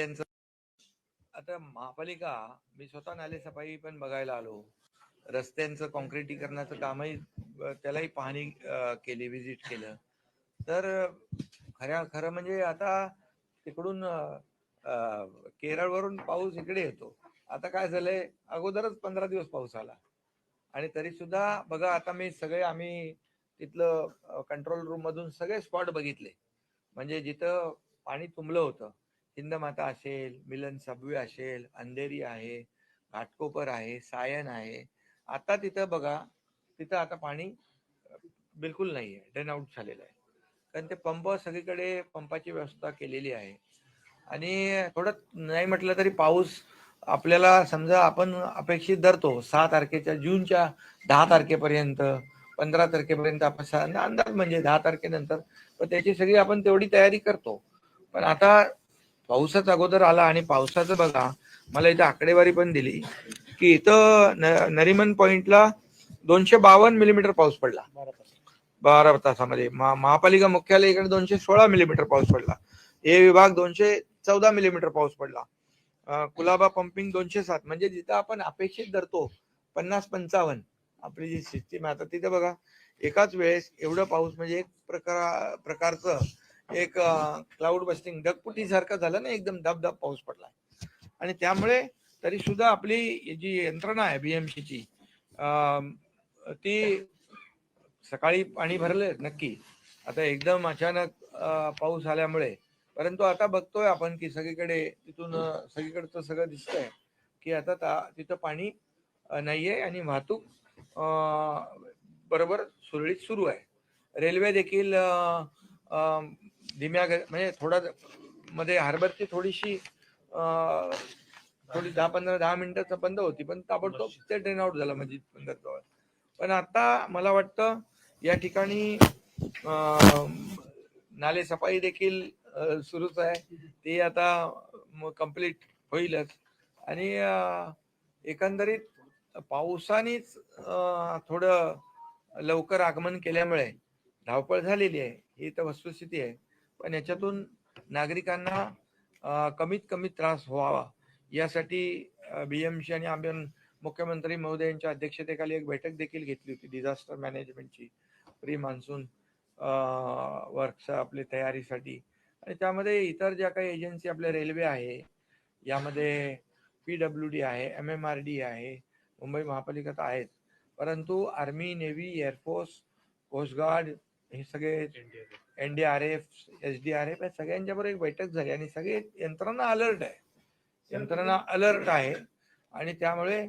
त्यांचं. आता महापालिका मी स्वतः नाले सफाई पण बघायला आलो. रस्त्यांचं कॉन्क्रिटीकरणाचं कामही त्यालाही पाहणी केली व्हिजिट केलं. तर खऱ्या खरं म्हणजे आता तिकडून केरळवरून पाऊस इकडे येतो. आता काय झालंय अगोदरच पंधरा दिवस पाऊस आला. आणि तरी सुद्धा बघा आता मी सगळे आम्ही तिथलं कंट्रोल रूम मधून सगळे स्पॉट बघितले. म्हणजे जिथं पाणी तुंबलं होतं हिंदमाता असेल मिलन सबवे असेल अंधेरी आहे घाटकोपर आहे सायन आहे. आता तिथं बघा तिथं आता पाणी बिलकुल नाही आहे ड्रेन आउट झालेलं आहे. कारण ते पंप सगळीकडे पंपाची व्यवस्था केलेली आहे. आणि थोडं नाही म्हटलं तरी पाऊस आपल्याला समजा आपण अपेक्षित धरतो सहा तारखेच्या जूनच्या दहा तारखेपर्यंत पंधरा तारखेपर्यंत आपण अंदाज म्हणजे दहा तारखेनंतर पण त्याची सगळी आपण तेवढी तयारी करतो. पण आता पाऊसच अगोदर आला आणि पावसाचं बघा मला इथं आकडेवारी पण दिली की इथं न- नरिमन पॉइंटला दोनशे बावन्न मिलीमीटर पाऊस पडला. बारा तासामध्ये. महा- महापालिका मुख्यालय इकडे दोनशे सोळा मिलीमीटर पाऊस पडला. हे विभाग दोनशे चौदा मिलीमीटर पाऊस पडला. कुलाबा पंपिंग दोनशे सात. म्हणजे जिथं आपण अपेक्षित धरतो पन्नास पंचावन्न. आपली जी सिस्टीम आहे. आता तिथे बघा एकाच वेळेस एवढं पाऊस म्हणजे एक प्रकार प्रकारचं एक क्लाउड बस्टिंग ढगपुटी सारखं झालं ना एकदम धबधब पाऊस पडला आणि त्यामुळे तरी सुद्धा आपली जी यंत्रणा आहे बीएमसीची ती सकाळी पाणी भरले नक्की. आता एकदम अचानक पाऊस आल्यामुळे. परंतु आता बघतोय आपण की सगळीकडे तिथून सगळीकडचं सगळं दिसतंय की आता ता- तिथं पाणी नाहीये आणि वाहतूक बरोबर सुरळीत सुरू आहे. रेल्वे देखील धीम्या म्हणजे थोडा मध्ये हार्बरची थोडीशी थोडी दहा पंधरा दहा मिनिटाचं बंद होती पण ताबडतोब ते ड्रेन आउट झालं म्हणजे बंदर जवळ पण आता मला वाटतं या ठिकाणी नाले सफाई देखील सुरूच आहे. ते आता कंप्लीट होईलच. आणि एकंदरीत पावसानेच थोडं लवकर आगमन केल्यामुळे धावपळ झालेली आहे. ही तर वस्तुस्थिती आहे. पण याच्यातून नागरिकांना कमीत कमी त्रास व्हावा. यासाठी बीएमसी आणि आम्ही मुख्यमंत्री महोदयांच्या अध्यक्षतेखाली एक बैठक देखील घेतली होती. डिझास्टर मॅनेजमेंटची प्री मान्सून वर्कच्या आपली तयारीसाठी. आणि त्यामध्ये इतर ज्या काही एजन्सी आपल्या रेल्वे आहे यामध्ये पी डब्ल्यू डी आहे एम एम आर डी आहे मुंबई महापालिका तर आहेत. परंतु आर्मी नेव्ही एअरफोर्स कोस्टगार्ड हे सगळे N D R F S D R F या सगळ्यांच्या बरोबर एक बैठक झाली आणि सगळे यंत्रणा अलर्ट आहे. यंत्रणा अलर्ट आहे. आणि त्यामुळे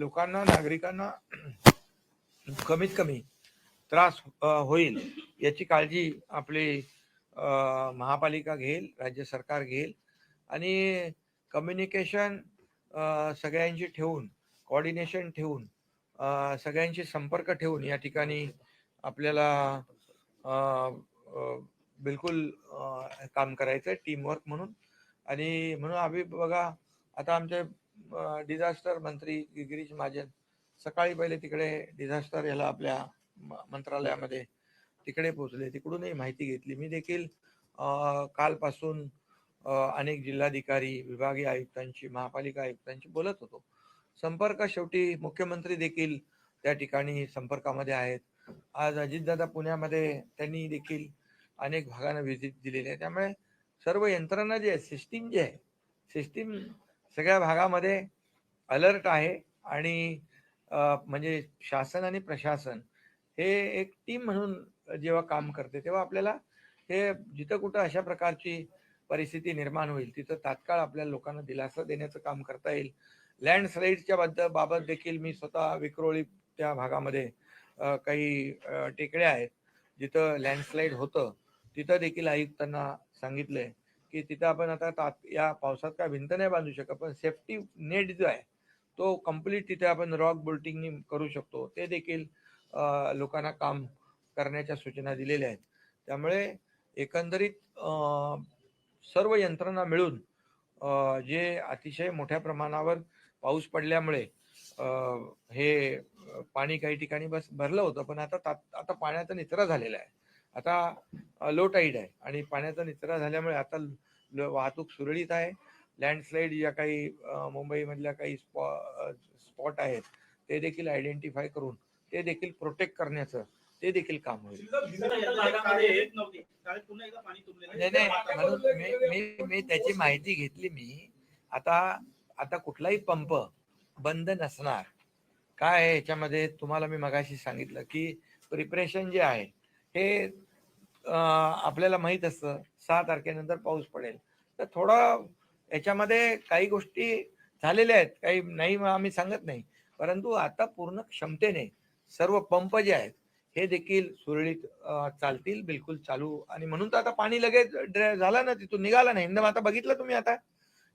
लोकांना नागरिकांना कमीत कमी त्रास होईल याची काळजी आपली महापालिका घेईल राज्य सरकार घेईल. आणि कम्युनिकेशन सगळ्यांशी ठेवून कॉर्डिनेशन ठेवून सगळ्यांशी संपर्क ठेवून या ठिकाणी आपल्याला बिलकुल काम करायचं आहे टीमवर्क म्हणून. आणि म्हणून आम्ही बघा आता आमचे डिझास्टर मंत्री गिरीश महाजन सकाळी पहिले तिकडे डिझास्टर याला आपल्या म- मंत्रालयामध्ये तिकडे पोहोचले. तिकडूनही माहिती घेतली. मी देखील कालपासून अनेक जिल्हाधिकारी विभागीय आयुक्तांशी महापालिका आयुक्तांशी बोलत होतो. संपर्क शेवटी मुख्यमंत्री देखील त्या ठिकाणी संपर्कामध्ये आहेत. आज अजितदादा पुण्यामध्ये त्यांनी देखील अनेक भागांना व्हिजिट दिलेली आहे त्यामुळे सर्व यंत्रणा जी आहे सिस्टीम जी आहे सिस्टीम सगळ्या भागामध्ये अलर्ट आहे आणि म्हणजे शासन आणि प्रशासन हे एक टीम म्हणून जेव्हा काम करते तेव्हा आपल्याला हे जिथं कुठं अशा प्रकारची परिस्थिती निर्माण होईल तिथं तात्काळ आपल्या लोकांना दिलासा देण्याचं काम करता येईल. लँडस्लाईडच्या बद्दल बाबत देखील मी स्वतः विक्रोळी त्या भागामध्ये काही टेकड्या आहेत. जिथं लँडस्लाईड होतं तिथं देखील आयुक्तांना सांगितलंय की तिथं आपण आता तात या पावसात काय भिंत नाही बांधू शकत पण सेफ्टी नेट जो आहे तो कंप्लीट तिथे आपण रॉक बोल्टिंग करू शकतो. ते देखील लोकांना काम करण्याच्या सूचना दिलेल्या आहेत. त्यामुळे एकंदरीत सर्व यंत्रणा मिळून जे अतिशय मोठ्या प्रमाणावर पाऊस पडल्यामुळे हे पाणी काही ठिकाणी बस भरलं होतं पण आता आता पाण्याचा निचरा झालेला आहे. आता लो टाईड आहे आणि पाण्याचा निचरा झाल्यामुळे आता वाहतूक सुरळीत आहे. लँडस्लाईड ज्या काही मुंबईमधल्या काही स्पॉ स्पॉट आहेत ते देखील आयडेंटिफाय करून ते देखील प्रोटेक्ट करण्याचं ते देखील काम होईल. नाही नाही म्हणून मी त्याची माहिती घेतली मी. आता आता कुठलाही पंप बंद नसणार. काय आहे याच्यामध्ये? तुम्हाला मी मगाशी सांगितलं की प्रिपरेशन जे आहे हे आपल्याला माहीत असतं. सहा तारखेनंतर पाऊस पडेल. तर थोडं याच्यामध्ये काही गोष्टी झालेल्या आहेत. काही नाही मग आम्ही सांगत नाही. परंतु आता पूर्ण क्षमतेने सर्व पंप जे आहेत हे देखील सुरळीत चालतील. बिलकुल चालू. आणि म्हणून तर आता पाणी लगेच ड्रे- झाला ना तिथून निघालं ना हिंदमाता बघितलं तुम्ही आता?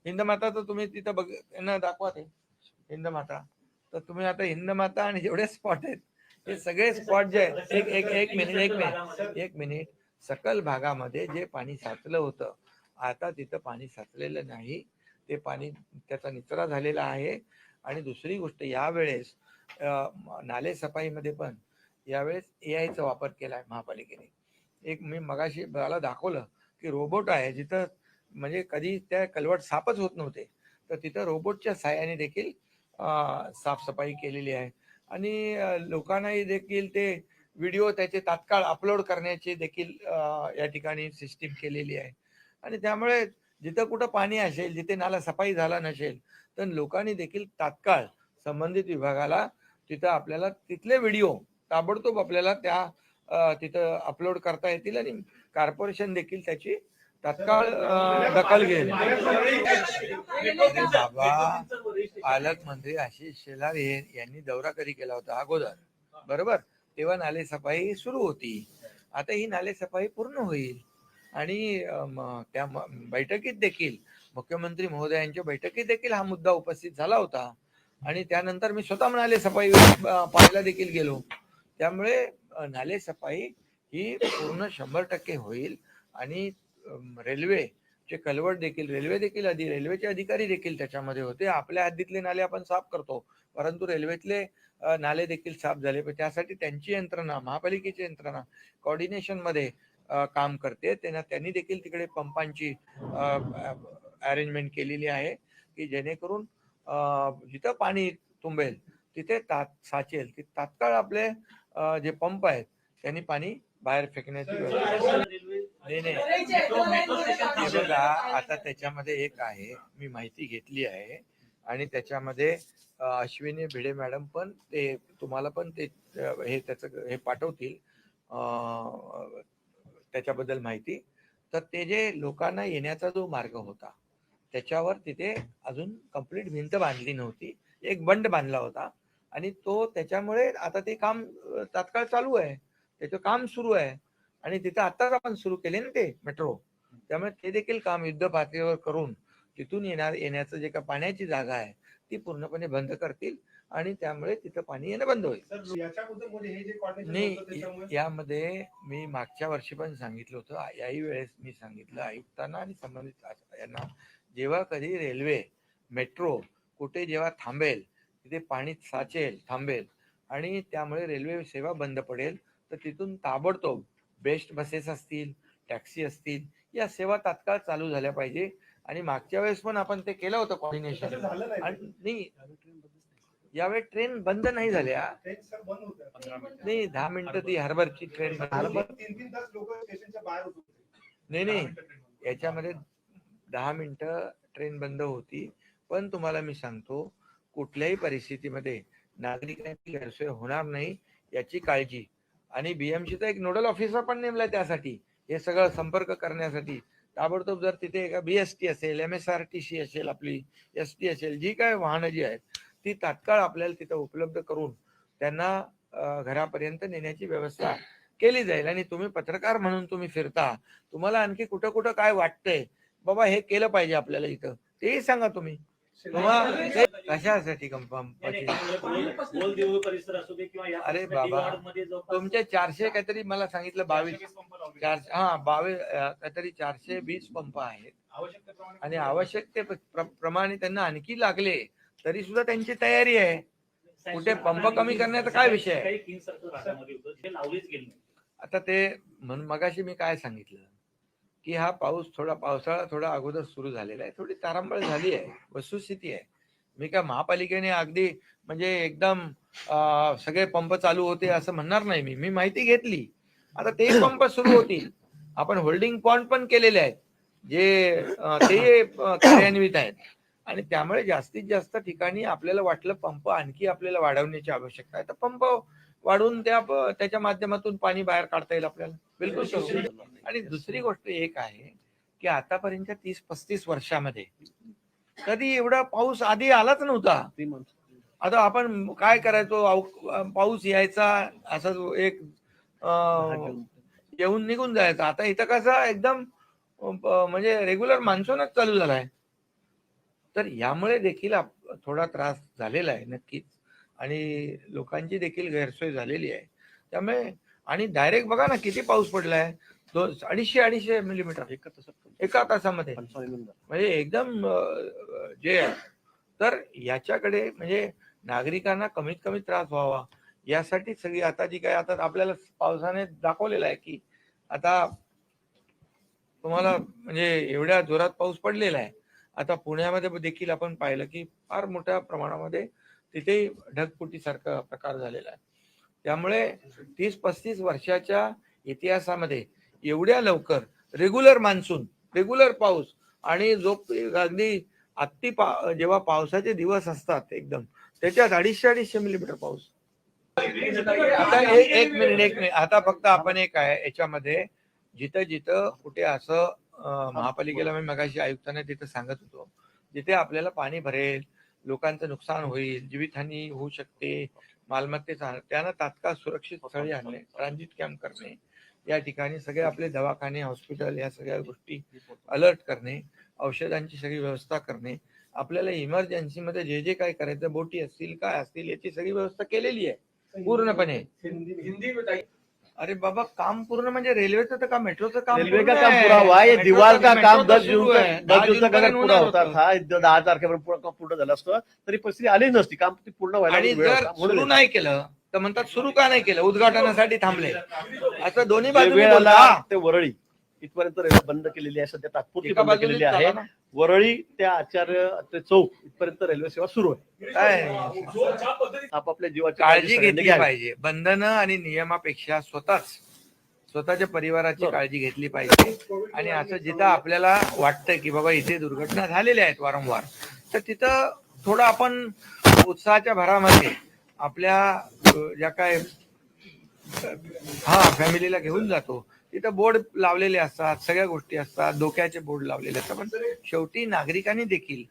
हिंदमाता तर तुम्ही तिथं बघ यांना दाखवा ते. हिंदमाता तर तुम्ही आता हिंदमाता आणि जेवढे स्पॉट आहेत हे सगळे स्पॉट जे आहेत एक एक एक मिनिट एक मिनिट एक मिनिट सकल भागामध्ये जे पाणी साचलं होतं आता तिथं पाणी साचलेलं नाही. ते पाणी त्याचा निचरा झालेला आहे. आणि दुसरी गोष्ट यावेळेस नाले सफाईमध्ये पण यावेळेस ए आयचा वापर केला आहे महापालिकेने. एक मी मगाशी मला दाखवलं की रोबोट आहे जिथं म्हणजे कधी त्या कलवट साफच होत नव्हते. तर तिथं रोबोटच्या सहाय्याने देखील साफसफाई केलेली आहे. आणि लोकांनाही देखील ते व्हिडिओ त्याचे तात्काळ अपलोड करण्याची देखील या ठिकाणी सिस्टीम केलेली आहे. आणि त्यामुळे जिथं कुठं पाणी असेल जिथे नाला सफाई झाला नसेल तर लोकांनी देखील तात्काळ संबंधित विभागाला तिथं आपल्याला तिथले व्हिडिओ ताबडतोब आपल्याला त्या तिथं अपलोड करता येतील आणि कॉर्पोरेशन देखील त्याची तत्काळ दखल घेईल. बाबा पालकमंत्री आशिष शेलार यांनी दौरा कधी केला होता अगोदर. बरोबर? तेव्हा नाले सफाई सुरू होती. आता ही नाले सफाई पूर्ण होईल. आणि त्या बैठकीत देखील मुख्यमंत्री महोदयांच्या बैठकीत देखील हा मुद्दा उपस्थित झाला होता. आणि त्यानंतर मी स्वतः नाले सफाई पाहायला देखील गेलो. त्यामुळे नाले सफाई ही पूर्ण शंभर टक्के होईल. आणि रेल्वे चे कलवट देखील रेल्वे देखील आधी रेल्वेचे अधिकारी देखील त्याच्यामध्ये होते. आपल्या हद्दीतले नाले आपण साफ करतो परंतु रेल्वेतले नाले देखील साफ झाले. पण त्यासाठी त्यांची यंत्रणा महापालिकेची यंत्रणा कॉर्डिनेशनमध्ये मध्ये काम करते. त्यांना त्यांनी देखील तिकडे पंपांची अरेंजमेंट केलेली आहे की जेणेकरून जिथं पाणी तुंबेल तिथे तात साचेल. ती तात्काळ आपले जे पंप आहेत त्यांनी पाणी बाहेर फेकण्याची व्यवस्था बघा आता त्याच्यामध्ये एक आहे मी माहिती घेतली आहे. आणि त्याच्यामध्ये अश्विनी भिडे मॅडम पण ते तुम्हाला पण ते हे त्याचं हे पाठवतील त्याच्याबद्दल माहिती. तर ते जे लोकांना येण्याचा जो मार्ग होता त्याच्यावर तिथे अजून कंप्लीट भिंत बांधली नव्हती. एक बंड बांधला होता. आणि तो त्याच्यामुळे आता ते काम तात्काळ चालू आहे. त्याचं काम सुरू आहे. आणि तिथं आत्ताच आपण सुरू केले ना ते मेट्रो त्यामुळे ते देखील काम युद्ध पातळीवर करून तिथून येणार येण्याचं जे का पाण्याची जागा आहे ती पूर्णपणे बंद करतील आणि त्यामुळे तिथं पाणी येणं बंद होईल. म्हणजे नाही यामध्ये मी मागच्या वर्षी पण सांगितलं होतं याही वेळेस मी सांगितलं आयुक्तांना आणि संबंधित यांना जेव्हा कधी रेल्वे मेट्रो कुठे जेव्हा थांबेल तिथे पाणी साचेल थांबेल आणि त्यामुळे रेल्वे सेवा बंद पडेल तर तिथून ताबडतोब बेस्ट बसेस असतील टॅक्सी असतील या सेवा तात्काळ चालू झाल्या पाहिजे. आणि मागच्या वेळेस पण आपण ते केलं होतं कॉर्डिनेशन झालं नाही. यावेळी ट्रेन बंद नाही झाल्या. ट्रेन सर बंद होत्या. नाही दहा मिनिटं ती हार्बरची ट्रेन नाही नाही. याच्यामध्ये दहा मिनिटं ट्रेन बंद होती. पण तुम्हाला मी सांगतो कुठल्याही परिस्थितीमध्ये नागरिकांची गैरसोय होणार नाही याची काळजी. आणि बीएमसीचा एक नोडल ऑफिसर पण नेमलाय त्यासाठी. हे सगळं संपर्क करण्यासाठी. ताबडतोब जर तिथे एका बीएसटी असेल M S R T C असेल आपली एस टी असेल जी काय वाहनं जी आहेत ती तात्काळ आपल्याला तिथं उपलब्ध करून त्यांना घरापर्यंत नेण्याची व्यवस्था केली जाईल. आणि तुम्ही पत्रकार म्हणून तुम्ही फिरता तुम्हाला आणखी कुठं कुठं काय वाटतंय? बाबा हे केलं पाहिजे आपल्याला इथं. तेही सांगा तुम्ही. कशासाठी कंपनी परिसर असू दे किंवा या अरे बाबा, वार्डमध्ये जवळपास तुमचे चारशे काहीतरी मला सांगितलं बावीस चारशे हा बावीस काहीतरी चारशे वीस पंप आहेत. आणि आवश्यकते प्र- प्रमाणे त्यांना आणखी लागले तरी सुद्धा त्यांची तयारी आहे. कुठे पंप कमी करण्याचा काय विषय आहे? ते. आता ते म्हणून मगाशी मी काय सांगितलं? की हा पाऊस थोडा पावसाळा थोडा अगोदर सुरू झालेला आहे. थोडी तारांबळ झाली आहे. वस्तुस्थिती आहे. मी काय महापालिकेने अगदी म्हणजे एकदम सगळे पंप चालू होते असं म्हणणार नाही मी. मी माहिती घेतली. आता ते पंप सुरू होतील. आपण होल्डिंग पॉइंट पण केलेले आहेत. जे ते कार्यान्वित आहेत. आणि त्यामुळे जास्तीत जास्त ठिकाणी आपल्याला वाटलं पंप आणखी आपल्याला वाढवण्याची आवश्यकता आहे. तर पंप वाढवून त्या त्याच्या माध्यमातून पाणी बाहेर काढता येईल आपल्याला. बिलकुल. आणि दुसरी गोष्ट एक आहे की आतापर्यंतच्या तीस पस्तीस वर्षामध्ये कधी एवढा पाऊस आधी आलाच नव्हता. आता आपण काय करायचो? पाऊस यायचा असा जो एक येऊन निघून जायचा. आता इथं कसं एकदम म्हणजे रेग्युलर मान्सूनच चालू झालाय. तर यामुळे देखील थोडा त्रास झालेला आहे नक्कीच. आणि लोकांची देखील गैरसोय झालेली आहे. त्यामुळे आणि डायरेक्ट बघा ना किती पाऊस पडलाय? दोन अडीचशे अडीचशे मिलीमीटर एका तासामध्ये. म्हणजे एकदम जे आहे. तर याच्याकडे म्हणजे नागरिकांना कमीत कमी त्रास व्हावा. यासाठी सगळी आता जी काय आता आपल्याला पावसाने दाखवलेलं आहे की आता तुम्हाला म्हणजे एवढ्या जोरात पाऊस पडलेला आहे. आता पुण्यामध्ये देखील आपण पाहिलं की फार मोठ्या प्रमाणामध्ये तिथे ढगफुटीसारखा प्रकार झालेला आहे. त्यामुळे तीस पस्तीस वर्षाच्या इतिहासामध्ये एवढ्या लवकर रेग्युलर मान्सून रेग्युलर पाऊस आणि जो अगदी अति पा जेव्हा पावसाचे दिवस असतात एकदम त्याच्यात अडीचशे अडीचशे मिलीमीटर पाऊस. आता एक मिनिट एक मिनिट आता फक्त आपण एक आहे याच्यामध्ये जिथं जिथं कुठे असं महापालिकेला मी मगाशी आयुक्तांना तिथं सांगत होतो जिथे आपल्याला पाणी भरेल लोकांचं नुकसान होईल जीवितहानी होऊ शकते मालमत्तेचा त्यांना तात्काळ सुरक्षित स्थळी आणणे ट्रान्झिट कॅम्प करणे या ठिकाणी सगळे आपले दवाखाने हॉस्पिटल या सगळ्या गोष्टी अलर्ट करणे औषधांची सगळी व्यवस्था करणे. आपल्याला इमर्जन्सीमध्ये जे जे काय करायचं बोटी असतील काय असतील याची सगळी व्यवस्था केलेली आहे. पूर्णपणे. अरे बाबा काम पूर्ण म्हणजे रेल्वेचं तर काम मेट्रोचं काम रेलवे पूर्ण का काम आहे. पूरा हुआ है ये मेट्रोचं- दीवार का काम दस सुरू जून आहे. तक दहा दस जून तक अगर जूनपर्यंत पूरा होणार होता होतं. था दहा तारखेपर्यंत पूर्ण पूर्ण झालं असतं तरी परिस्थिती आली नसती काम ते पूर्ण व्हायला आणि वेळ जर होता. म्हणून सुरू नाही केलं तर म्हणतात सुरू का नाही केलं उद्घाटनासाठी थांबले असं दोन्ही जे बाजूने वेळ आला बोलता. ते वरळी इथपर्यंत रेल्वे बंद केलेली आहे सध्या तात्पुरती एका बंद बाजूने केलेली आहे चला ना. वरळी ते आचार्य ते चौक इथपर्यंत रेल्वे सेवा सुरू आहे काय आपापल्या जीवाची काळजी सगळ्यांनी घेतली घ्यावी. पाहिजे बंधनं आणि नियमापेक्षा स्वतःच स्वतःच्या परिवाराची बरोबर. काळजी घेतली पाहिजे आणि असं जिथं आपल्याला वाटतं की बाबा इथे दुर्घटना झालेल्या आहेत वारंवार तर तिथं थोडं आपण उत्साहाच्या भरामध्ये आपल्या अ, ज्या काय हा फॅमिलीला घेऊन जातो तिथं बोर्ड लावलेले असतात सगळ्या गोष्टी असतात धोक्याचे बोर्ड लावलेले असतात. पण शेवटी नागरिकांनी देखील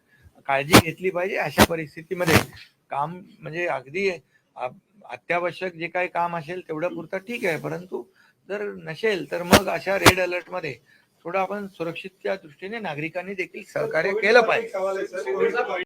काळजी घेतली पाहिजे अशा परिस्थितीमध्ये. काम म्हणजे अगदी अत्यावश्यक जे काही काम असेल तेवढं पुरतं ठीक आहे. परंतु जर नसेल तर मग अशा रेड अलर्टमध्ये थोडं आपण सुरक्षितच्या दृष्टीने नागरिकांनी देखील सहकार्य केलं पाहिजे.